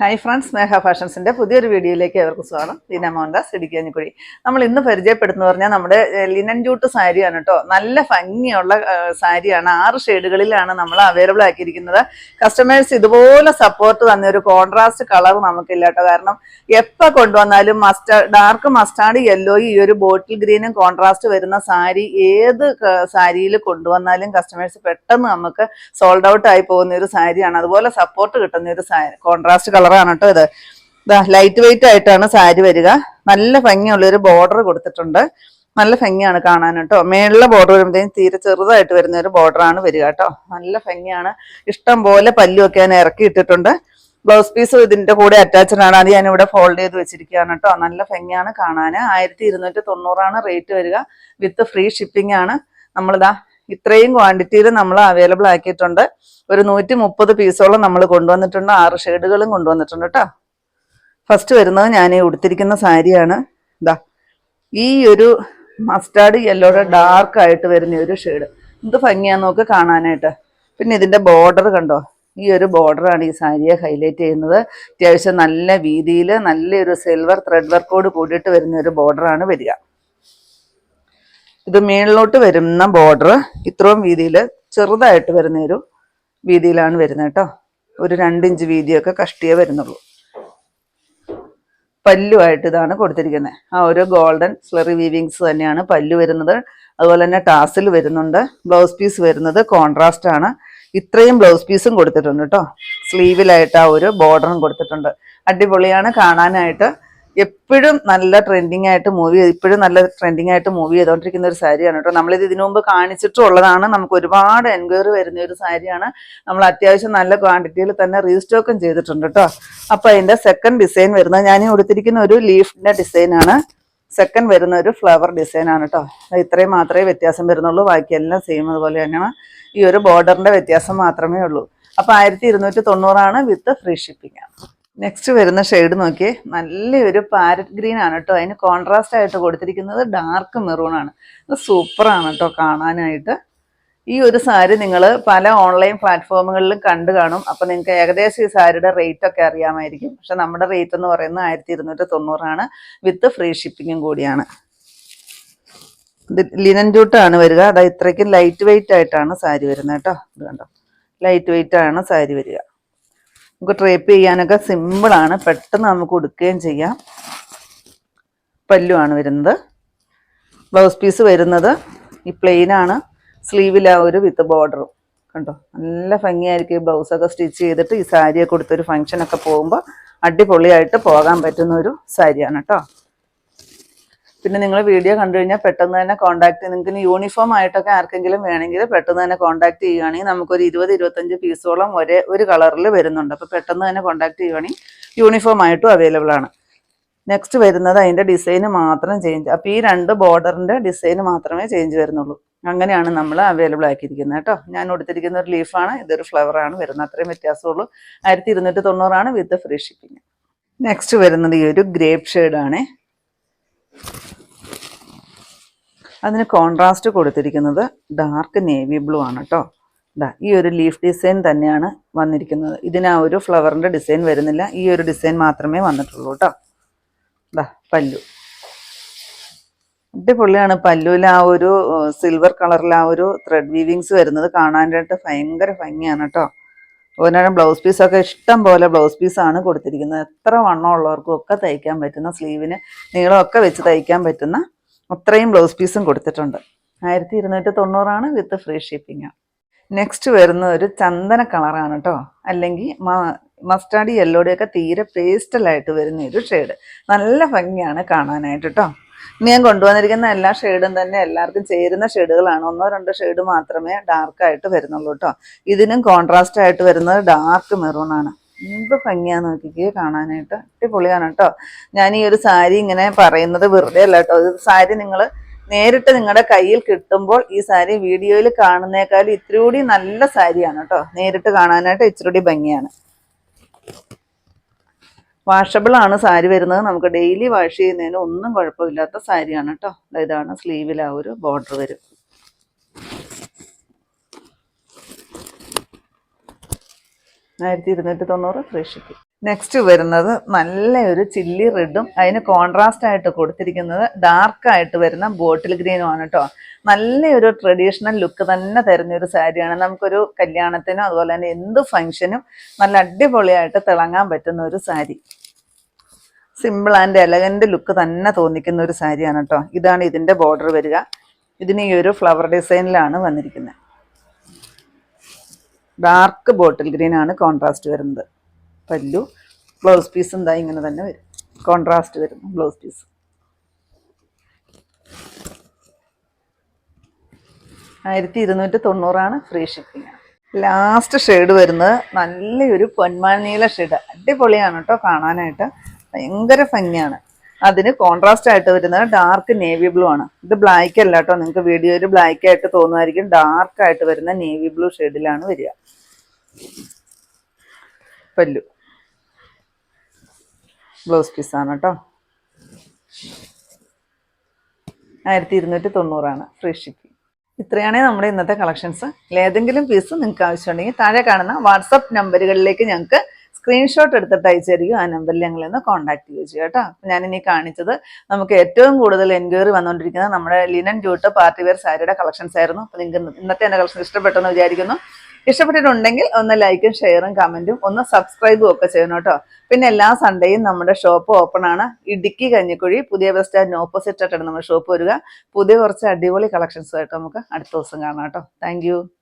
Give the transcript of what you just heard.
Hi friends സ്നേഹ ഫാഷൻസിന്റെ പുതിയൊരു വീഡിയോയിലേക്ക് അവർക്ക് സ്വാഗതം. ലീന മോഹൻദാസ് ഇടുക്കിയഞ്ഞിക്കുഴി നമ്മൾ ഇന്ന് പരിചയപ്പെടുന്നു പറഞ്ഞാൽ നമ്മുടെ ലിനൻ ജൂട്ട് സാരിയാണ് കേട്ടോ. നല്ല ഭംഗിയുള്ള സാരിയാണ്. ആറ് ഷെയ്ഡുകളിലാണ് നമ്മൾ അവൈലബിൾ ആക്കിയിരിക്കുന്നത്. കസ്റ്റമേഴ്സ് ഇതുപോലെ സപ്പോർട്ട് തന്ന ഒരു കോൺട്രാസ്റ്റ് കളർ നമുക്കില്ല കേട്ടോ. കാരണം എപ്പോൾ കൊണ്ടുവന്നാലും മസ്റ്റാർഡ് ഡാർക്ക് മസ്റ്റാർഡ് യെല്ലോ ഈ ഒരു ബോട്ടിൽ ഗ്രീനും കോൺട്രാസ്റ്റ് വരുന്ന സാരി ഏത് സാരിയിൽ കൊണ്ടുവന്നാലും കസ്റ്റമേഴ്സ് പെട്ടെന്ന് നമുക്ക് സോൾഡ് ഔട്ട് ആയി പോകുന്ന ഒരു സാരിയാണ്. അതുപോലെ സപ്പോർട്ട് കിട്ടുന്ന ഒരു കോൺട്രാസ്റ്റ് കളറാണ് കേട്ടോ ഇത്. ലൈറ്റ് വെയിറ്റ് ആയിട്ടാണ് സാരി വരിക. നല്ല ഭംഗിയുള്ള ഒരു ബോർഡർ കൊടുത്തിട്ടുണ്ട്. നല്ല ഭംഗിയാണ് കാണാൻ കേട്ടോ. മേളിലെ ബോർഡർ വരുമ്പോഴത്തേക്കും തീരെ ചെറുതായിട്ട് വരുന്ന ഒരു ബോർഡർ ആണ് വരിക കേട്ടോ. നല്ല ഭംഗിയാണ്. ഇഷ്ടം പോലെ പല്ലുമൊക്കെ ഞാൻ ഇറക്കി ഇട്ടിട്ടുണ്ട്. ബ്ലൗസ് പീസ് ഇതിന്റെ കൂടെ അറ്റാച്ച്ഡ് ആണ്. അത് ഞാൻ ഇവിടെ ഫോൾഡ് ചെയ്ത് വെച്ചിരിക്കുകയാണ് കേട്ടോ. നല്ല ഭംഗിയാണ് കാണാൻ. ആയിരത്തി ഇരുന്നൂറ്റി തൊണ്ണൂറാണ് റേറ്റ് വരിക. വിത്ത് ഫ്രീ ഷിപ്പിംഗ് ആണ്. നമ്മളിതാ ഇത്രയും ക്വാണ്ടിറ്റിയിൽ നമ്മൾ അവൈലബിൾ ആക്കിയിട്ടുണ്ട്. ഒരു നൂറ്റി മുപ്പത് പീസോളം നമ്മൾ കൊണ്ടുവന്നിട്ടുണ്ട്. ആറ് ഷെയ്ഡുകളും കൊണ്ടുവന്നിട്ടുണ്ട് കേട്ടോ ഫസ്റ്റ് വരുന്നത് ഞാൻ ഉടുത്തിരിക്കുന്ന സാരിയാണ്. ഇതാ ഈ ഒരു മസ്റ്റാർഡ് യെല്ലോയുടെ ഡാർക്ക് ആയിട്ട് വരുന്ന ഒരു ഷെയ്ഡ് എന്ത് ഭംഗിയാന്ന് നോക്ക് കാണാനായിട്ട്. പിന്നെ ഇതിന്റെ ബോർഡർ കണ്ടോ? ഈ ഒരു ബോർഡറാണ് ഈ സാരിയെ ഹൈലൈറ്റ് ചെയ്യുന്നത്. അത്യാവശ്യം നല്ല വീതിയിൽ നല്ലൊരു സിൽവർ ത്രെഡ് വർക്കോട് കൂടിയിട്ട് വരുന്ന ഒരു ബോർഡറാണ് വരിക. ഇത് മേളിലോട്ട് വരുന്ന ബോർഡർ ഇത്രയും വീതിയിൽ ചെറുതായിട്ട് വരുന്ന ഒരു വീതിയിലാണ് വരുന്നത് കേട്ടോ. ഒരു രണ്ടിഞ്ച് വീതിയൊക്കെ കഷ്ടിയേ വരുന്നുള്ളൂ. പല്ലുമായിട്ട് ഇതാണ് കൊടുത്തിരിക്കുന്നത്. ആ ഒരു ഗോൾഡൻ സ്ലറി വീവിങ്സ് തന്നെയാണ് പല്ലു വരുന്നത്. അതുപോലെ തന്നെ ടാസിൽ വരുന്നുണ്ട്. ബ്ലൗസ് പീസ് വരുന്നത് കോൺട്രാസ്റ്റ് ആണ്. ഇത്രയും ബ്ലൗസ് പീസും കൊടുത്തിട്ടുണ്ട് കേട്ടോ. സ്ലീവിലായിട്ട് ആ ഒരു ബോർഡറും കൊടുത്തിട്ടുണ്ട്. അടിപൊളിയാണ് കാണാനായിട്ട്. എപ്പോഴും നല്ല ട്രെൻഡിങ് ആയിട്ട് മൂവ് ഇപ്പോഴും നല്ല ട്രെൻഡിങ് ആയിട്ട് മൂവ് ചെയ്തുകൊണ്ടിരിക്കുന്ന ഒരു സാരിയാണ് കേട്ടോ. നമ്മളിത് ഇതിനു മുമ്പ് കാണിച്ചിട്ടുള്ളതാണ്. നമുക്ക് ഒരുപാട് എൻക്വയറി വരുന്ന ഒരു സാരിയാണ് നമ്മൾ അത്യാവശ്യം നല്ല ക്വാണ്ടിറ്റിയിൽ തന്നെ റീസ്റ്റോക്കും ചെയ്തിട്ടുണ്ട് കേട്ടോ. അപ്പൊ അതിന്റെ സെക്കൻഡ് ഡിസൈൻ വരുന്നത് ഞാൻ കൊടുത്തിരിക്കുന്ന ഒരു ലീഫിന്റെ ഡിസൈനാണ് സെക്കൻഡ് വരുന്ന ഒരു ഫ്ലവർ ഡിസൈൻ ആണ് കേട്ടോ. ഇത്രയും മാത്രമേ വ്യത്യാസം വരുന്നുള്ളൂ. ബാക്കിയെല്ലാം സെയിം അതുപോലെ തന്നെയാണ്. ഈ ഒരു ബോർഡറിന്റെ വ്യത്യാസം മാത്രമേ ഉള്ളൂ. അപ്പൊ ആയിരത്തി ഇരുന്നൂറ്റി തൊണ്ണൂറാണ് വിത്ത് ഫ്രീ ഷിപ്പിംഗ് ആണ് നെക്സ്റ്റ് വരുന്ന ഷെയ്ഡ് നോക്കിയേ നല്ലൊരു പാരറ്റ് ഗ്രീൻ ആണ് കേട്ടോ അതിന് കോൺട്രാസ്റ്റ് ആയിട്ട് കൊടുത്തിരിക്കുന്നത് ഡാർക്ക് മെറൂൺ ആണ്. ഇത് സൂപ്പറാണ് കേട്ടോ കാണാനായിട്ട്. ഈ ഒരു സാരി നിങ്ങൾ പല ഓൺലൈൻ പ്ലാറ്റ്ഫോമുകളിലും കണ്ടു കാണും. അപ്പം നിങ്ങൾക്ക് ഏകദേശം ഈ സാരിയുടെ റേറ്റ് ഒക്കെ അറിയാമായിരിക്കും. പക്ഷെ നമ്മുടെ റേറ്റ് എന്ന് പറയുന്നത് ആയിരത്തി ഇരുന്നൂറ്റി തൊണ്ണൂറാണ് വിത്ത് ഫ്രീ ഷിപ്പിങ്ങും കൂടിയാണ് ലിനൻ ജൂട്ടാണ് വരിക. അതായത് ഇത്രയ്ക്കും ലൈറ്റ് വെയിറ്റ് ആയിട്ടാണ് സാരി വരുന്നത് കേട്ടോ ഇത് കണ്ടോ? ലൈറ്റ് വെയിറ്റ് ആണ് സാരി വരിക. നമുക്ക് ട്രേപ്പ് ചെയ്യാനൊക്കെ സിമ്പിളാണ് പെട്ടെന്ന് നമുക്ക് ഉടുക്കുകയും ചെയ്യാം. പല്ലുമാണ് വരുന്നത്. ബ്ലൗസ് പീസ് വരുന്നത്. ഈ പ്ലെയിനാണ് സ്ലീവിലാ ഒരു വിത്ത് ബോർഡറും കണ്ടോ? നല്ല ഭംഗിയായിരിക്കും ഈ ബ്ലൗസൊക്കെ സ്റ്റിച്ച് ചെയ്തിട്ട് ഈ സാരിയൊക്കെ കൊടുത്തൊരു ഫംഗ്ഷനൊക്കെ പോകുമ്പോൾ അടിപൊളിയായിട്ട് പോകാൻ പറ്റുന്ന ഒരു സാരിയാണ് കേട്ടോ. പിന്നെ നിങ്ങൾ വീഡിയോ കണ്ടു കഴിഞ്ഞാൽ പെട്ടെന്ന് തന്നെ കോൺടാക്ട് നിങ്ങൾക്ക് യൂണിഫോം ആയിട്ടൊക്കെ ആർക്കെങ്കിലും വേണമെങ്കിൽ പെട്ടെന്ന് തന്നെ കോൺടാക്ട് ചെയ്യുകയാണെങ്കിൽ നമുക്കൊരു ഇരുപത് ഇരുപത്തഞ്ച് പീസോളം ഒരേ ഒരു കളറിൽ വരുന്നുണ്ട്. അപ്പോൾ പെട്ടെന്ന് തന്നെ കോൺടാക്ട് ചെയ്യുകയാണെങ്കിൽ യൂണിഫോം ആയിട്ടും അവൈലബിൾ ആണ്. നെക്സ്റ്റ് വരുന്നത് അതിന്റെ ഡിസൈന് മാത്രം ചേഞ്ച് അപ്പോൾ ഈ രണ്ട് ബോർഡറിന്റെ ഡിസൈന് മാത്രമേ ചേഞ്ച് വരുന്നുള്ളൂ. അങ്ങനെയാണ് നമ്മൾ അവൈലബിൾ ആക്കിയിരിക്കുന്നത് കേട്ടോ. ഞാൻ കൊടുത്തിരിക്കുന്ന ഒരു ലീഫാണ് ഇതൊരു ഫ്ലവറാണ് വരുന്നത് അത്രയും വ്യത്യാസമുള്ളൂ. ആയിരത്തി ഇരുന്നൂറ്റി തൊണ്ണൂറാണ് വിത്ത് ഫ്രീ ഷിപ്പിംഗ് നെക്സ്റ്റ് വരുന്നത് ഈ ഒരു ഗ്രേപ്പ് ഷെയ്ഡാണേ അതിന് കോൺട്രാസ്റ്റ് കൊടുത്തിരിക്കുന്നത് ഡാർക്ക് നേവി ബ്ലൂ ആണ് കേട്ടോ ഇതാ ഈ ഒരു ലീഫ് ഡിസൈൻ തന്നെയാണ് വന്നിരിക്കുന്നത്. ഇതിന് ആ ഒരു ഫ്ലവറിന്റെ ഡിസൈൻ വരുന്നില്ല. ഈ ഒരു ഡിസൈൻ മാത്രമേ വന്നിട്ടുള്ളൂ കേട്ടോ ഇതാ പല്ലു. അടിപൊളിയാണ് പല്ലുവിൽ ആ ഒരു സിൽവർ കളറിൽ ആ ഒരു ത്രെഡ് വീവിങ്സ് വരുന്നത് കാണാനായിട്ട് ഭയങ്കര ഭംഗിയാണ് കേട്ടോ അതുപോലെ ബ്ലൗസ് പീസൊക്കെ ഇഷ്ടം പോലെ ബ്ലൗസ് പീസാണ് കൊടുത്തിരിക്കുന്നത്. എത്ര വണ്ണം ഉള്ളവർക്കും ഒക്കെ തയ്ക്കാൻ പറ്റുന്ന സ്ലീവിന് നീളമൊക്കെ വെച്ച് തയ്ക്കാൻ പറ്റുന്ന അത്രയും ബ്ലൗസ് പീസും കൊടുത്തിട്ടുണ്ട്. ആയിരത്തി ഇരുന്നൂറ്റി തൊണ്ണൂറാണ് വിത്ത് ഫ്രീ ഷിപ്പിംഗ്. നെക്സ്റ്റ് വരുന്ന ഒരു ചന്ദന കളറാണ് കേട്ടോ അല്ലെങ്കിൽ മസ്റ്റാർഡ് യെല്ലോടെയൊക്കെ തീരെ പേസ്റ്റലായിട്ട് വരുന്ന ഒരു ഷെയ്ഡ്. നല്ല ഭംഗിയാണ് കാണാനായിട്ട് കേട്ടോ ഞാൻ കൊണ്ടുവന്നിരിക്കുന്ന എല്ലാ ഷെയ്ഡും തന്നെ എല്ലാവർക്കും ചേരുന്ന ഷെയ്ഡുകളാണ്. ഒന്നോ രണ്ടോ ഷെയ്ഡ് മാത്രമേ ഡാർക്കായിട്ട് വരുന്നുള്ളൂ കേട്ടോ ഇതിനും കോൺട്രാസ്റ്റ് ആയിട്ട് വരുന്നത് ഡാർക്ക് മെറൂൺ ആണ്. എന്ത് ഭംഗിയാന്ന് നോക്കിക്ക് കാണാനായിട്ട്. അടിപൊളിയാണ് കേട്ടോ. ഞാൻ ഈ ഒരു സാരി ഇങ്ങനെ പറയുന്നത് വെറുതെ അല്ല കേട്ടോ. സാരി നിങ്ങൾ നേരിട്ട് നിങ്ങളുടെ കയ്യിൽ കിട്ടുമ്പോൾ ഈ സാരി വീഡിയോയിൽ കാണുന്നേക്കാളും ഇത്തിരി കൂടി നല്ല സാരിയാണ് കേട്ടോ. നേരിട്ട് കാണാനായിട്ട് ഇച്ചിരി കൂടി ഭംഗിയാണ്. വാഷബിൾ ആണ് സാരി വരുന്നത്. നമുക്ക് ഡെയിലി വാഷ് ചെയ്യുന്നതിന് ഒന്നും കുഴപ്പമില്ലാത്ത സാരിയാണ് കേട്ടോ. ഇതാണ് സ്ലീവിൽ ആ ഒരു ബോർഡർ വരും. ആയിരത്തി ഇരുന്നൂറ്റി തൊണ്ണൂറ് ഫ്രീ നെക്സ്റ്റ് വരുന്നത് നല്ലൊരു ചില്ലി റെഡും അതിന് കോൺട്രാസ്റ്റ് ആയിട്ട് കൊടുത്തിരിക്കുന്നത് ഡാർക്ക് ആയിട്ട് വരുന്ന ബോട്ടിൽ ഗ്രീനും ആണ് കേട്ടോ നല്ലൊരു ട്രഡീഷണൽ ലുക്ക് തന്നെ തരുന്ന ഒരു സാരിയാണ് നമുക്കൊരു കല്യാണത്തിനും അതുപോലെ തന്നെ എന്ത് ഫംഗ്ഷനും നല്ല അടിപൊളിയായിട്ട് തിളങ്ങാൻ പറ്റുന്ന ഒരു sari simple and elegant look തന്നെ തോന്നിക്കുന്ന ഒരു സാരിയാണ് കേട്ടോ ഇതാണ് ഇതിന്റെ ബോർഡർ വരിക. ഇതിന് ഈ ഒരു ഫ്ലവർ ഡിസൈനിലാണ് വന്നിരിക്കുന്നത്. ഡാർക്ക് ബോട്ടിൽ ഗ്രീൻ ആണ് കോൺട്രാസ്റ്റ് വരുന്നത്. പല്ലു ബ്ലൗസ് പീസ് എന്താ ഇങ്ങനെ തന്നെ വരും. കോൺട്രാസ്റ്റ് വരുന്നു ബ്ലൗസ് പീസ് ആയിരത്തി ഇരുന്നൂറ്റി തൊണ്ണൂറാണ് ഫ്രീ ഷിപ്പിംഗ് ലാസ്റ്റ് ഷെയ്ഡ് വരുന്നത് നല്ലൊരു പൊന്മാനീല ഷെയ്ഡ് അടിപൊളിയാണ് കേട്ടോ കാണാനായിട്ട്. ഭയങ്കര ഭംഗിയാണ്. അതിന് കോൺട്രാസ്റ്റ് ആയിട്ട് വരുന്നത് ഡാർക്ക് നേവി ബ്ലൂ ആണ്. ഇത് ബ്ലാക്ക് അല്ല കേട്ടോ നിങ്ങൾക്ക് വീഡിയോയിൽ ബ്ലാക്ക് ആയിട്ട് തോന്നുമായിരിക്കും. ഡാർക്ക് ആയിട്ട് വരുന്ന നേവി ബ്ലൂ ഷെയ്ഡിലാണ് വരിക. പല്ലു. ബ്ലൗസ് പീസാണ് കേട്ടോ ആയിരത്തി ഇരുന്നൂറ്റി തൊണ്ണൂറാണ് ഫ്രീ ഷിപ്പിംഗ് ഇത്രയാണ് നമ്മുടെ ഇന്നത്തെ കളക്ഷൻസ് ഏതെങ്കിലും പീസ് നിങ്ങൾക്ക് ആവശ്യമുണ്ടെങ്കിൽ താഴെ കാണുന്ന വാട്സപ്പ് നമ്പറുകളിലേക്ക് ഞങ്ങൾക്ക് സ്ക്രീൻഷോട്ട് എടുത്തിട്ട് അയച്ചു തരികയോ ആ നമ്പറിൽ ഞങ്ങൾ ഇന്ന് കോൺടാക്ട് ചെയ്യുക കേട്ടോ. അപ്പം ഞാനിനി കാണിച്ചത് നമുക്ക് ഏറ്റവും കൂടുതൽ എൻക്വയറി വന്നുകൊണ്ടിരിക്കുന്നത് നമ്മുടെ ലിനൻ ജൂട്ട് പാർട്ടി വെയർ സാരിയുടെ കളക്ഷൻസ് ആയിരുന്നു. അപ്പോൾ നിങ്ങൾക്ക് ഇന്നത്തെ എന്റെ കളക്ഷൻ ഇഷ്ടപ്പെട്ടെന്ന് വിചാരിക്കുന്നു. ഇഷ്ടപ്പെട്ടിട്ടുണ്ടെങ്കിൽ ഒന്ന് ലൈക്കും ഷെയറും കമന്റും ഒന്ന് സബ്സ്ക്രൈബും ഒക്കെ ചെയ്യണം കേട്ടോ. പിന്നെ എല്ലാ സൺഡേയും നമ്മുടെ ഷോപ്പ് ഓപ്പൺ ആണ്. ഇടുക്കി കഞ്ഞിക്കുഴി പുതിയ ബസ് സ്റ്റാൻഡിന് ഓപ്പോസിറ്റ് ആയിട്ടാണ് നമ്മുടെ ഷോപ്പ് വരിക. പുതിയ കുറച്ച് അടിപൊളി കളക്ഷൻസ് കളക്ഷൻസുമായിട്ട് നമുക്ക് അടുത്ത ദിവസം കാണാം കേട്ടോ. താങ്ക്